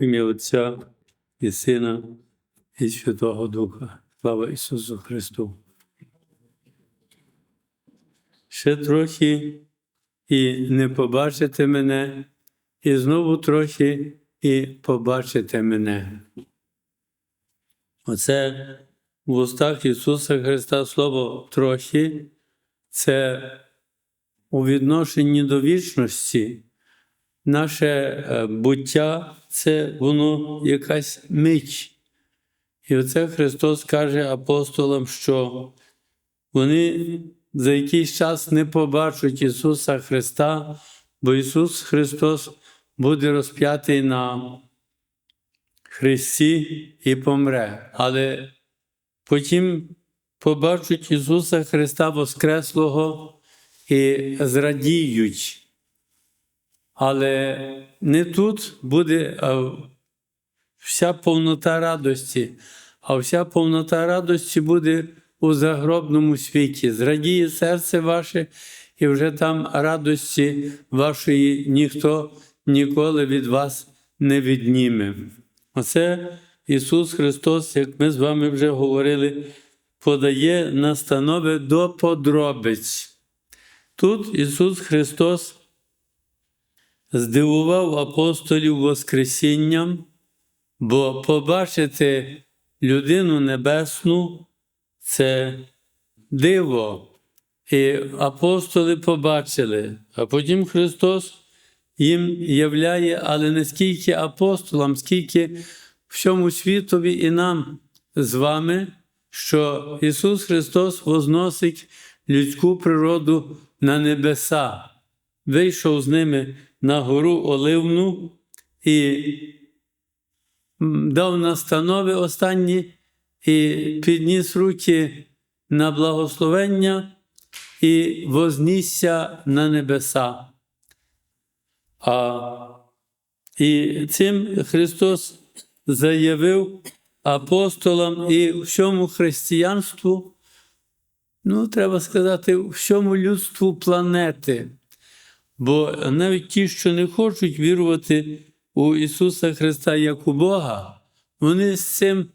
В ім'я Отця і Сина, і Святого Духа. Слава Ісусу Христу. Ще трохи і не побачите мене, і знову трохи і побачите мене. Оце в устах Ісуса Христа слово трохи це у відношенні до вічності. Наше е, буття це воно якась мить. І оце Христос каже апостолам, що вони за якийсь час не побачать Ісуса Христа, бо Ісус Христос буде розп'ятий на Христі і помре. Але потім побачать Ісуса Христа Воскреслого і зрадіють. Але не тут буде вся повнота радості, а вся повнота радості буде у загробному світі. Зрадіє серце ваше, і вже там радості вашої ніхто ніколи від вас не відніме. Оце Ісус Христос, як ми з вами вже говорили, подає настанови до подробиць. Тут Ісус Христос здивував апостолів Воскресінням, бо побачити людину небесну це диво. І апостоли побачили, а потім Христос їм являє, але не скільки апостолам, скільки всьому світові і нам з вами, що Ісус Христос возносить людську природу на небеса, вийшов з ними на гору Оливну і дав настанови останні і підніс руки на благословення і вознісся на небеса. А, І цим Христос заявив апостолам і всьому християнству, ну, треба сказати, всьому людству планети. Бо навіть ті, що не хочуть вірувати у Ісуса Христа як у Бога, вони з цим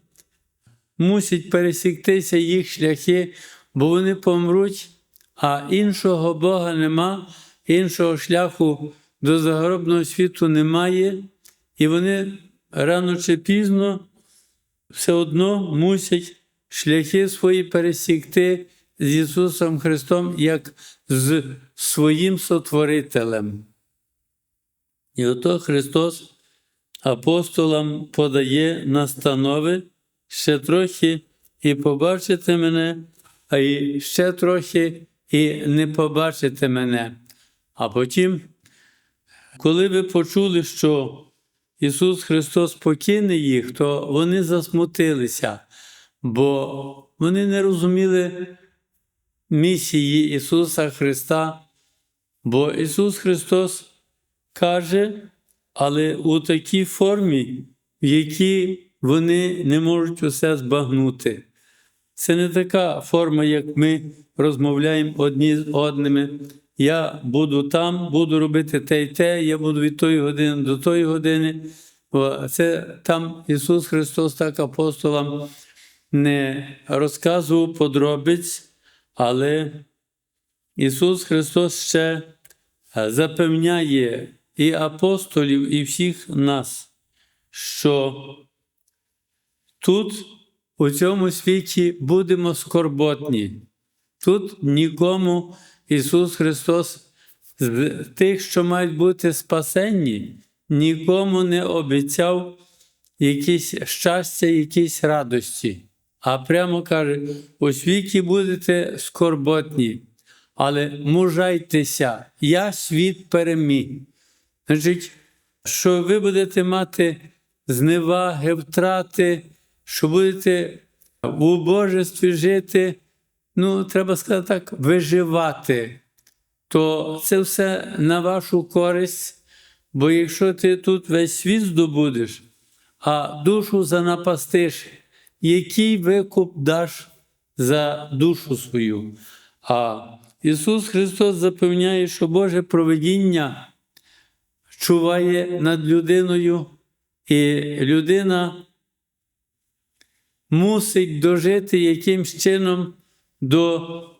мусять пересіктися їх шляхи, бо вони помруть, а іншого Бога нема, іншого шляху до загробного світу немає, і вони рано чи пізно все одно мусять шляхи свої пересікти з Ісусом Христом як з своїм сотворителем. І ото Христос апостолам подає настанови ще трохи і побачите мене, а і ще трохи і не побачите мене. А потім, коли ви почули, що Ісус Христос покине їх, то вони засмутилися, бо вони не розуміли місії Ісуса Христа, бо Ісус Христос каже, але у такій формі, в якій вони не можуть усе збагнути. Це не така форма, як ми розмовляємо одні з одними. Я буду там, буду робити те й те, я буду від тої години до тої години. Це там Ісус Христос так апостолам не розказував подробиць, але Ісус Христос ще запевняє і апостолів, і всіх нас, що тут у цьому світі будемо скорботні. Тут нікому Ісус Христос з тих, що мають бути спасенні, нікому не обіцяв якісь щастя, якісь радості. А прямо каже: у світі будете скорботні, але мужайтеся, я світ переміг. Значить, що ви будете мати зневаги, втрати, що будете в убожестві жити, ну, треба сказати так, виживати, то це все на вашу користь. Бо якщо ти тут весь світ здобудеш, а душу занапастиш, який викуп даш за душу свою? А Ісус Христос запевняє, що Боже проведіння чуває над людиною І людина мусить дожити якимсь чином до,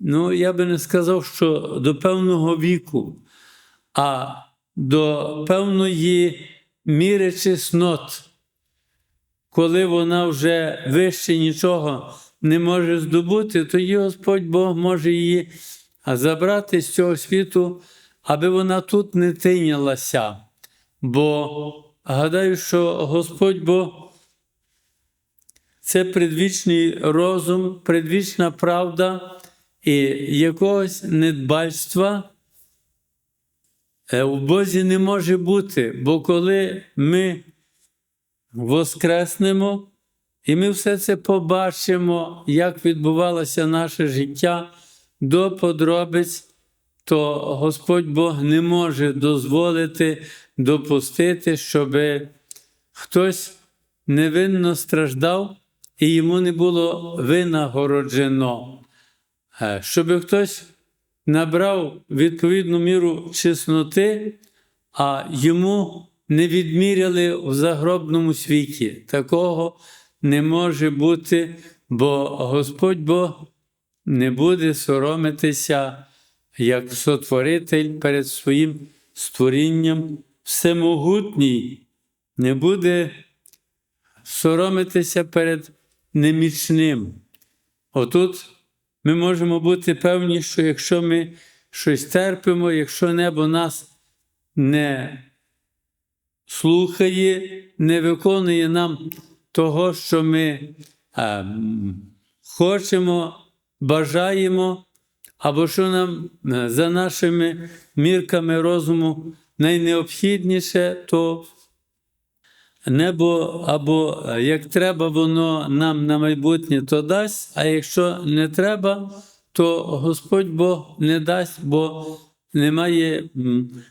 ну, я би не сказав, що до певного віку, а до певної міри чеснот, коли вона вже вище нічого не може здобути, тоді Господь Бог може її забрати з цього світу, аби вона тут не тинялася. Бо гадаю, що Господь Бог це предвічний розум, предвічна правда і якогось недбальства е, у Бозі не може бути, бо коли ми воскреснемо, і ми все це побачимо, як відбувалося наше життя до подробиць, то Господь Бог не може дозволити допустити, щоб хтось невинно страждав і йому не було винагороджено. Е, Щоб хтось набрав відповідну міру чесноти, а йому не відміряли в загробному світі. Такого не може бути, бо Господь Бог не буде соромитися як сотворитель перед своїм створінням, всемогутній, не буде соромитися перед немічним. Отут ми можемо бути певні, що якщо ми щось терпимо, якщо небо нас не слухає, не виконує нам того, що ми м, хочемо, бажаємо, або що нам е, за нашими мірками розуму найнеобхідніше, то небо або е, як треба, воно нам на майбутнє то дасть, а якщо не треба, то Господь Бог не дасть, бо немає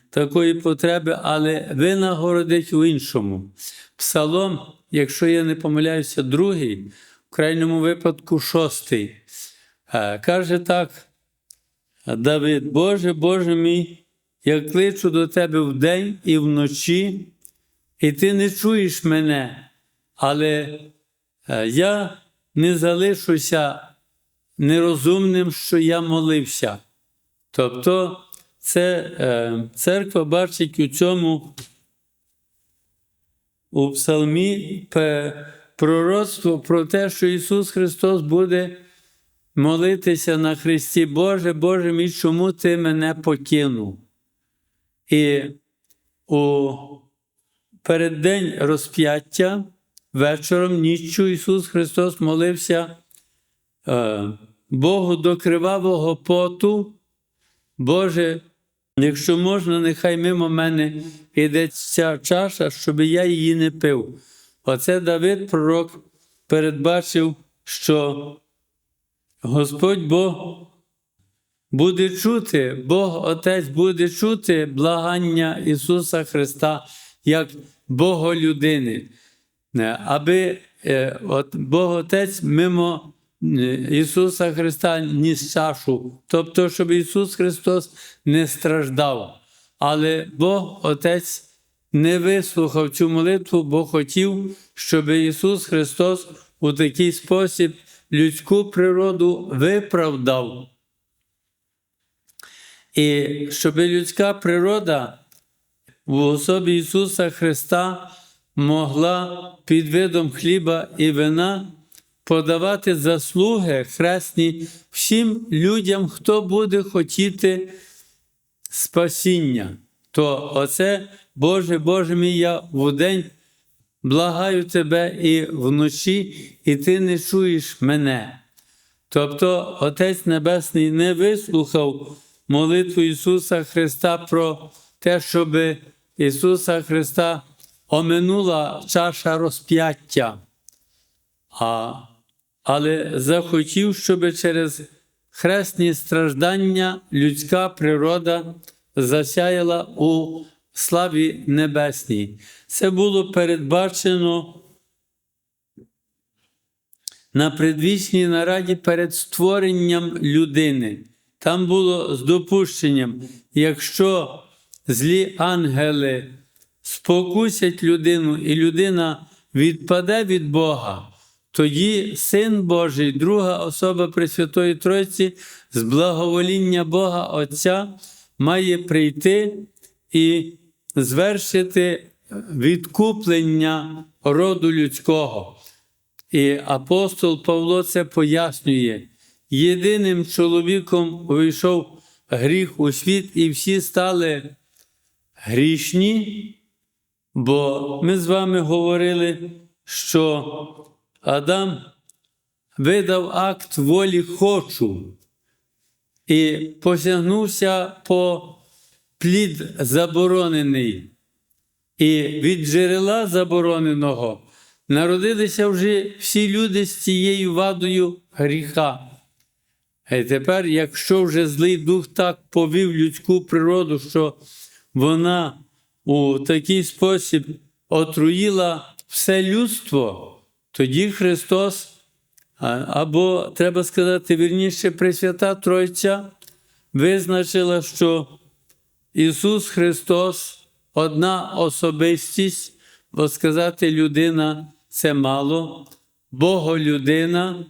такої потреби, але винагородить у іншому. Псалом, якщо я не помиляюся, другий, в крайньому випадку шостий, е, каже так. Давид, Боже, Боже мій, я кличу до Тебе вдень і вночі, і Ти не чуєш мене, але е, я не залишуся нерозумним, що я молився. Тобто це е, церква бачить у цьому у псалмі пророцтво про те, що Ісус Христос буде молитися на Христі, Боже, Боже мій, чому Ти мене покинув? І у переддень розп'яття вечором ніччю Ісус Христос молився е, Богу до кривавого поту. Боже, якщо можна, нехай мимо мене йде ця чаша, щоб я її не пив. Оце Давид, пророк, передбачив, що Господь Бог буде чути, Бог Отець буде чути благання Ісуса Христа як Боголюдини. Не, Аби е, от Бог Отець мимо е, Ісуса Христа ніс чашу, тобто, щоб Ісус Христос не страждав. Але Бог Отець не вислухав цю молитву, бо хотів, щоб Ісус Христос у такий спосіб людську природу виправдав. І щоб людська природа в особі Ісуса Христа могла під видом хліба і вина подавати заслуги хресні всім людям, хто буде хотіти спасіння. То оце, Боже, Боже мій, я вдень благаю Тебе і вночі, і Ти не чуєш мене. Тобто Отець Небесний не вислухав молитву Ісуса Христа про те, щоб Ісуса Христа оминула чаша розп'яття, а, але захотів, щоб через хресні страждання людська природа засяяла у славі небесній. Це було передбачено на предвічній нараді перед створенням людини. Там було з допущенням, якщо злі ангели спокусять людину, і людина відпаде від Бога, тоді Син Божий, друга особа Пресвятої Тройці, з благовоління Бога Отця має прийти і звершити відкуплення роду людського. І апостол Павло це пояснює. Єдиним чоловіком увійшов гріх у світ, і всі стали грішні, бо ми з вами говорили, що Адам видав акт волі хочу і посягнувся по плід заборонений. І від джерела забороненого народилися вже всі люди з цією вадою гріха. І тепер, якщо вже злий дух так повів людську природу, що вона у такий спосіб отруїла все людство, тоді Христос, або, треба сказати, вірніше, Пресвята Тройця визначила, що Ісус Христос одна особистість, бо сказати людина це мало, Боголюдина,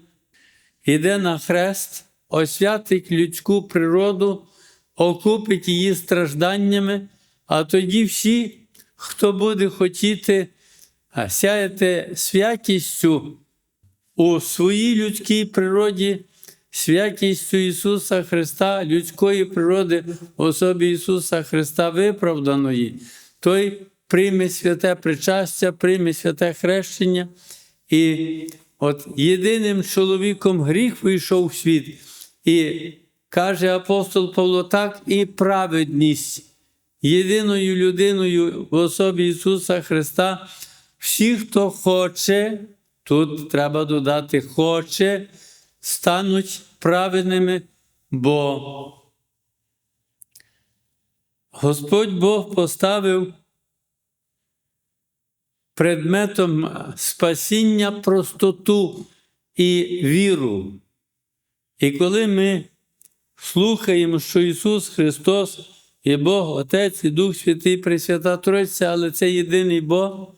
іде на хрест, освятить людську природу, окупить її стражданнями, а тоді всі, хто буде хотіти а, сяяти святістю у своїй людській природі, святістю Ісуса Христа, людської природи в особі Ісуса Христа виправданої, той прийме святе причастя, прийме святе хрещення. І от єдиним чоловіком гріх вийшов в світ. І каже апостол Павло, так і праведність єдиною людиною в особі Ісуса Христа. Всі, хто хоче, тут треба додати хоче, стануть праведними, бо Господь Бог поставив предметом спасіння простоту і віру. І коли ми слухаємо, що Ісус Христос і Бог, Отець і Дух Святий, Пресвята Тройця, але це єдиний Бог,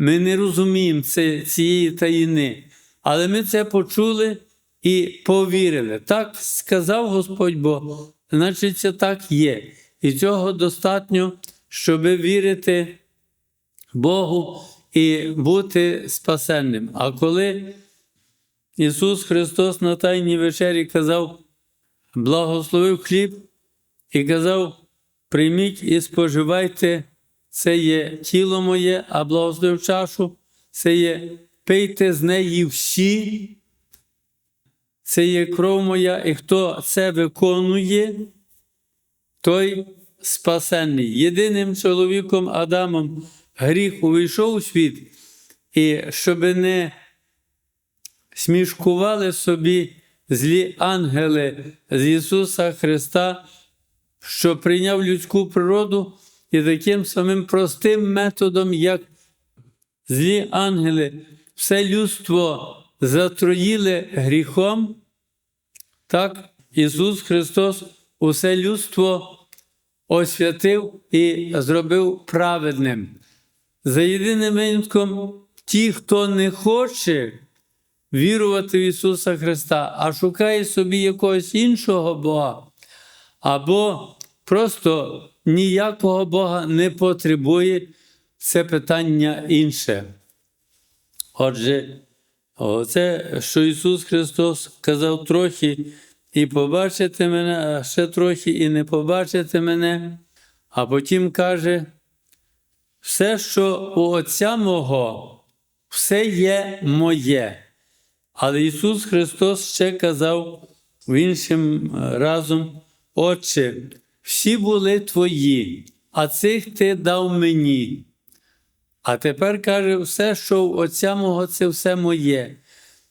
ми не розуміємо це, цієї таїни. Але ми це почули і повірили. Так сказав Господь Бог, значить, це так є. І цього достатньо, щоб вірити Богу і бути спасенним. А коли Ісус Христос на Тайній вечері казав, благословив хліб і казав: прийміть і споживайте, це є тіло моє, а благословив чашу, це є пийте з неї всі, це є кров моя, і хто це виконує, той спасенний. Єдиним чоловіком Адамом гріх увійшов у світ, і щоб не смішкували собі злі ангели з Ісуса Христа, що прийняв людську природу і таким самим простим методом, як злі ангели, все людство затроїли гріхом, так Ісус Христос усе людство освятив і зробив праведним. За єдиним винятком, ті, хто не хоче вірувати в Ісуса Христа, а шукає собі якогось іншого Бога, або просто ніякого Бога не потребує, це питання інше. Отже, це, що Ісус Христос казав трохи і побачите мене, а ще трохи і не побачите мене, а потім каже, все, що у Отця мого, все є моє. Але Ісус Христос ще казав в іншим разом, Отче, всі були твої, а цих ти дав мені. А тепер каже, все, що у Отця мого, це все моє.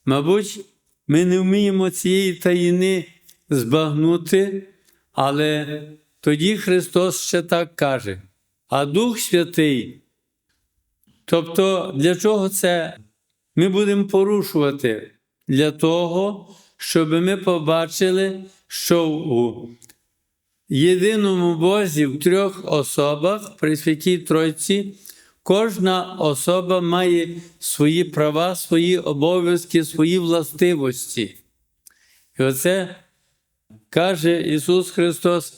Мабуть, ми не вміємо цієї таїни збагнути, але тоді Христос ще так каже. А Дух Святий, тобто для чого це ми будемо порушувати? Для того, щоб ми побачили, що у єдиному Бозі в трьох особах при Святій Тройці. Кожна особа має свої права, свої обов'язки, свої властивості. І оце каже Ісус Христос: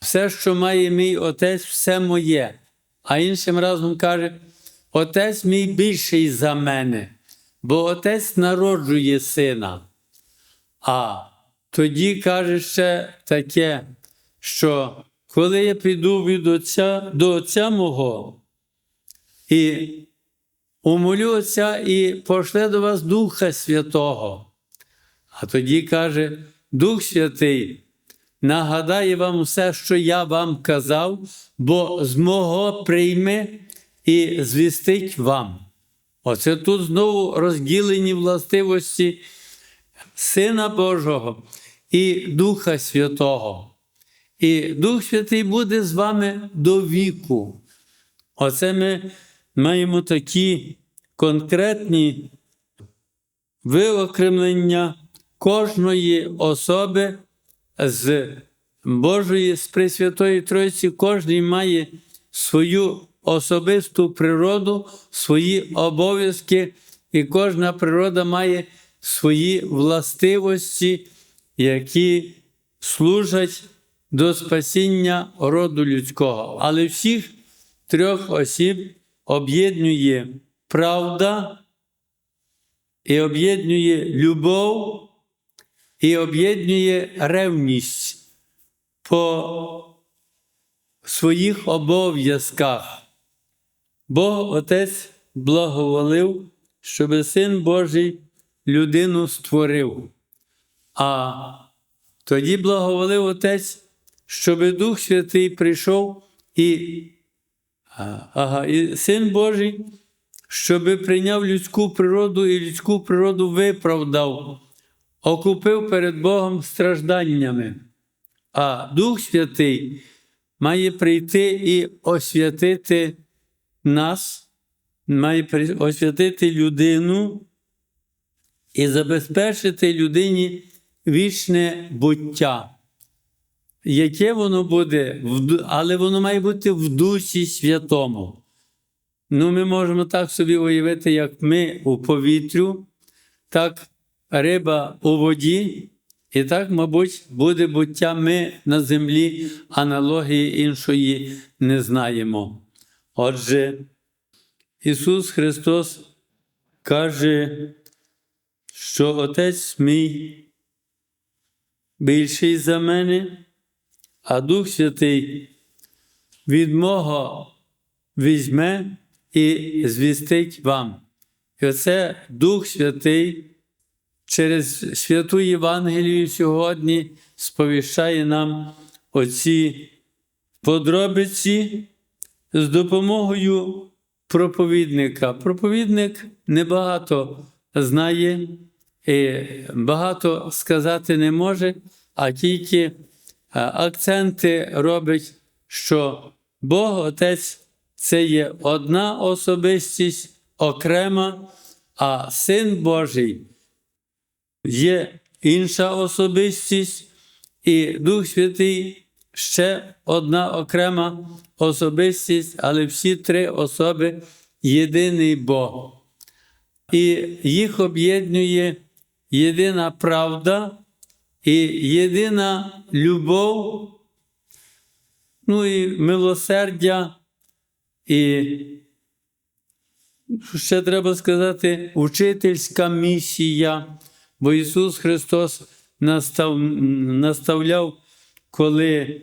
все, що має мій Отець, все моє. А іншим разом каже: Отець мій більший за мене, бо Отець народжує сина. А тоді каже ще таке, що коли я піду від Отця до Отця мого і умолю Отця і пошле до вас Духа Святого. А тоді каже, Дух Святий нагадає вам все, що я вам казав, бо з мого прийме і звістить вам. Оце тут знову розділені властивості Сина Божого і Духа Святого. І Дух Святий буде з вами до віку. Оце ми маємо такі конкретні виокремлення кожної особи з Божої, з Пресвятої Тройці, кожен має свою особисту природу, свої обов'язки, і кожна природа має свої властивості, які служать до спасіння роду людського. Але всіх трьох осіб об'єднує правда, і об'єднує любов, і об'єднує ревність по своїх обов'язках. Бог Отець благоволив, щоб Син Божий людину створив. А тоді благоволив Отець, щоб Дух Святий прийшов і, ага, і Син Божий, щоб прийняв людську природу і людську природу виправдав, окупив перед Богом стражданнями. А Дух Святий має прийти і освятити нас, має освятити людину і забезпечити людині вічне буття. Яке воно буде, але воно має бути в Дусі Святому. Ну, ми можемо так собі уявити, як ми у повітрю, так риба у воді, і так, мабуть, буде буття ми на землі, аналогії іншої не знаємо. Отже, Ісус Христос каже, що Отець мій більший за мене, а Дух Святий від мого візьме і звістить вам. І оце Дух Святий через святу Євангелію сьогодні сповіщає нам оці подробиці з допомогою проповідника. Проповідник небагато знає і багато сказати не може, а тільки акценти робить, що Бог Отець це є одна особистість окрема, а Син Божий є інша особистість, і Дух Святий ще одна окрема особистість, але всі три особи єдиний Бог. І їх об'єднує єдина правда і єдина любов, ну і милосердя, і ще треба сказати, учительська місія, бо Ісус Христос настав, наставляв, коли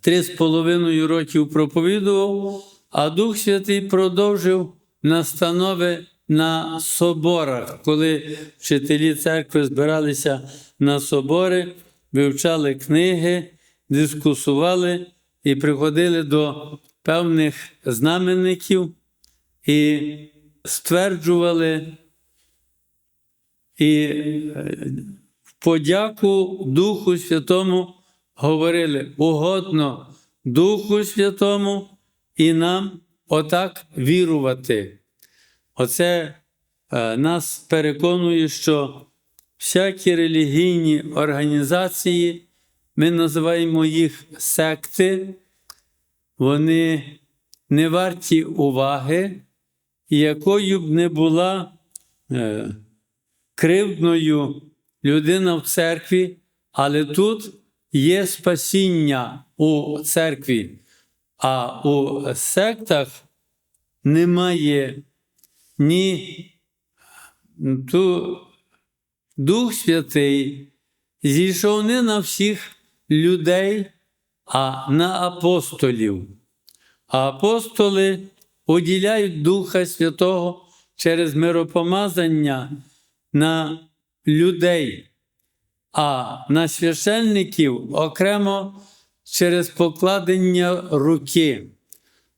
три з половиною років проповідував, а Дух Святий продовжив настанови на соборах, коли вчителі церкви збиралися на собори, вивчали книги, дискусували і приходили до певних знаменників і стверджували і е, в подяку Духу Святому говорили угодно Духу Святому і нам отак вірувати. Оце е, нас переконує, що всякі релігійні організації ми називаємо їх секти, вони не варті уваги, якою б не була е, кривдною людина в церкві, але тут є спасіння у церкві, а у сектах немає ні ту Дух Святий зійшов не на всіх людей, а на апостолів. А апостоли поділяють Духа Святого через миропомазання на людей, а на священників окремо через покладення руки.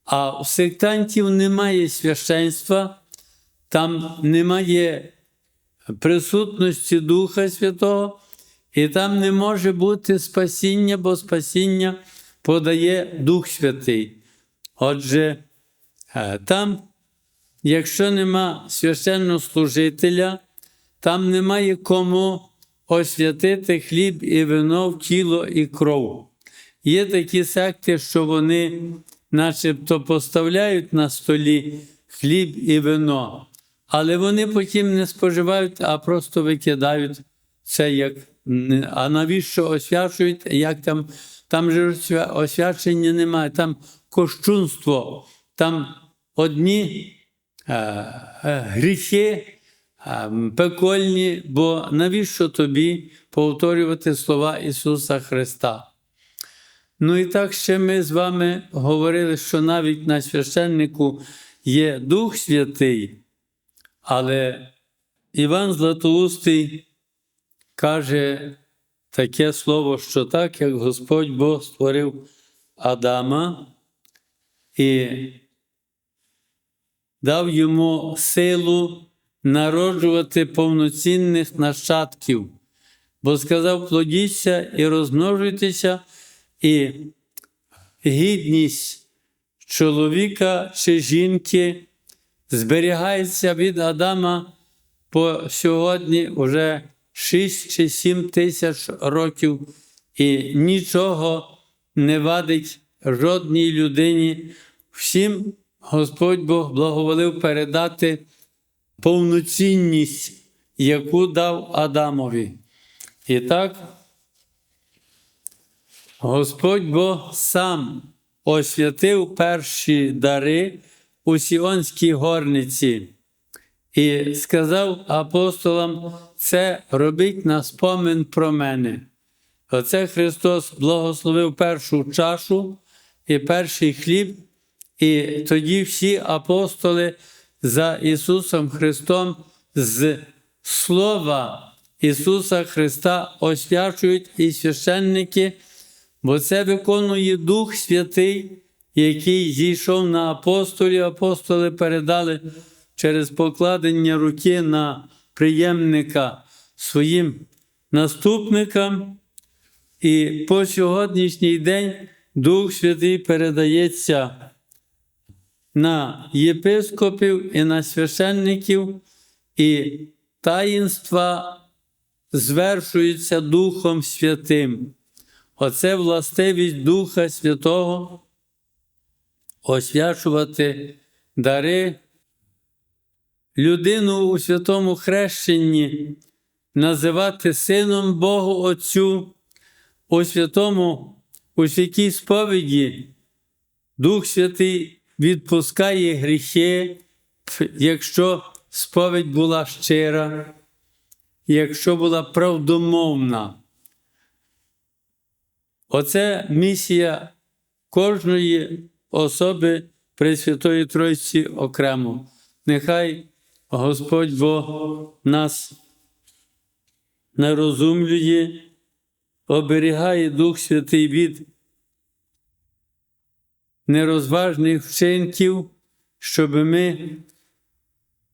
А у сектантів немає священства, там немає присутності Духа Святого, і там не може бути спасіння, бо спасіння подає Дух Святий. Отже, е, там, якщо нема священнослужителя, там немає кому освятити хліб і вино в тіло і кров. Є такі секти, що вони начебто поставляють на столі хліб і вино, але вони потім не споживають, а просто викидають це як. А навіщо освячують? Як там, там же освячення немає, там кощунство, там одні е, е, гріхи е, пекольні, бо навіщо тобі повторювати слова Ісуса Христа? Ну і так ще ми з вами говорили, що навіть на священнику є Дух Святий, але Іван Златоустий каже таке слово, що так, як Господь Бог створив Адама і дав йому силу народжувати повноцінних нащадків, бо сказав: плодіться і розмножуйтеся, і гідність чоловіка чи жінки зберігається від Адама по сьогодні вже 6 чи 7 тисяч років, і нічого не вадить жодній людині. Всім Господь Бог благоволив передати повноцінність, яку дав Адамові. І так, Господь Бог сам освятив перші дари у Сіонській горниці і сказав апостолам, це робіть на спомин про мене. Оце Христос благословив першу чашу і перший хліб, і тоді всі апостоли за Ісусом Христом з Слова Ісуса Христа освячують і священники, бо це виконує Дух Святий, який зійшов на апостолів. Апостоли передали через покладення руки на приємника своїм наступникам. І по сьогоднішній день Дух Святий передається на єпископів і на священників, і таїнства звершуються Духом Святим. Оце властивість Духа Святого освячувати дари, людину у святому хрещенні називати Сином Богу Отцю у святому, у святій сповіді. Дух Святий відпускає гріхи, якщо сповідь була щира, якщо була правдомовна. Оце місія кожної особи Пресвятої Тройці окремо. Нехай Господь Бог нас нарозумлює, оберігає Дух Святий від нерозважних вчинків, щоб ми,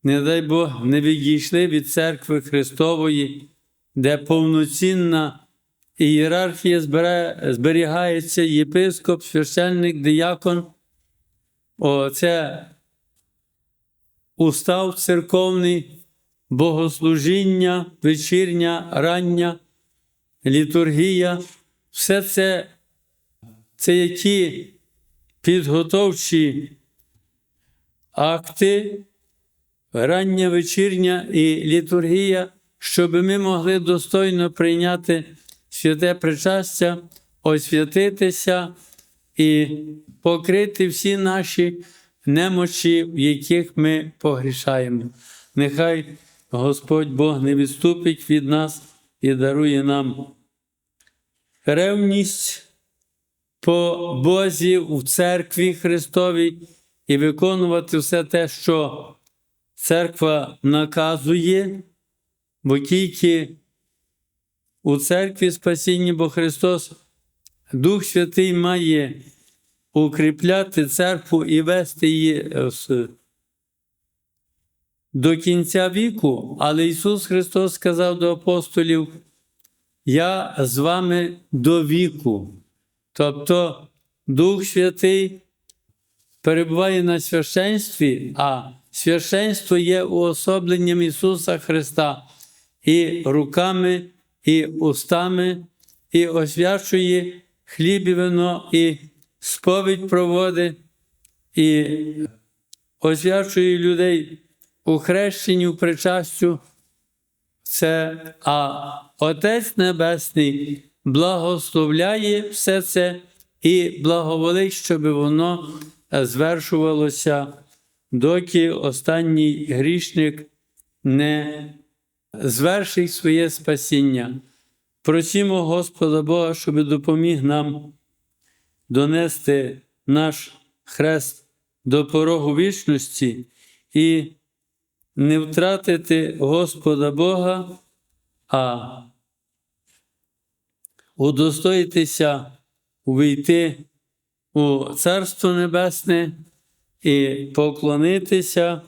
не дай Бог, не відійшли від церкви Христової, де повноцінна ієрархія зберігається єпископ, священник, диякон. Оце устав церковний, богослужіння, вечірня, рання, літургія, все це, це які підготовчі акти, рання вечірня і літургія, щоб ми могли достойно прийняти святе причастя, освятитися і покрити всі наші немочі, в яких ми погрішаємо. Нехай Господь Бог не відступить від нас і дарує нам ревність по Бозі в церкві Христовій і виконувати все те, що церква наказує, бо тільки у церкві спасіння, бо Христос, Дух Святий має укріпляти церкву і вести її е, до кінця віку, але Ісус Христос сказав до апостолів: Я з вами до віку. Тобто Дух Святий перебуває на священстві, а священство є уособленням Ісуса Христа і руками, і устами, і освячує хліб і вино, і сповідь проводить, і освячує людей у хрещенні, у причастю. Це, а Отець Небесний благословляє все це і благоволить, щоб воно звершувалося, доки останній грішник не звершить своє спасіння. Просімо Господа Бога, щоб допоміг нам донести наш хрест до порогу вічності і не втратити Господа Бога, а удостоїтися увійти у Царство Небесне і поклонитися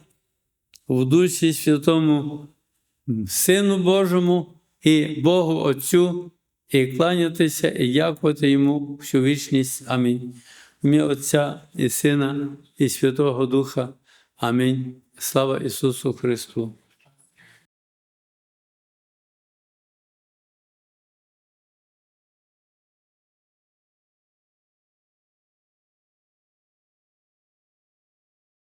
в Дусі Святому Сину Божому і Богу Отцю, і кланятися, і дякувати Йому всю вічність. Амінь. Ім'я Отця і Сина, і Святого Духа. Амінь. Слава Ісусу Христу!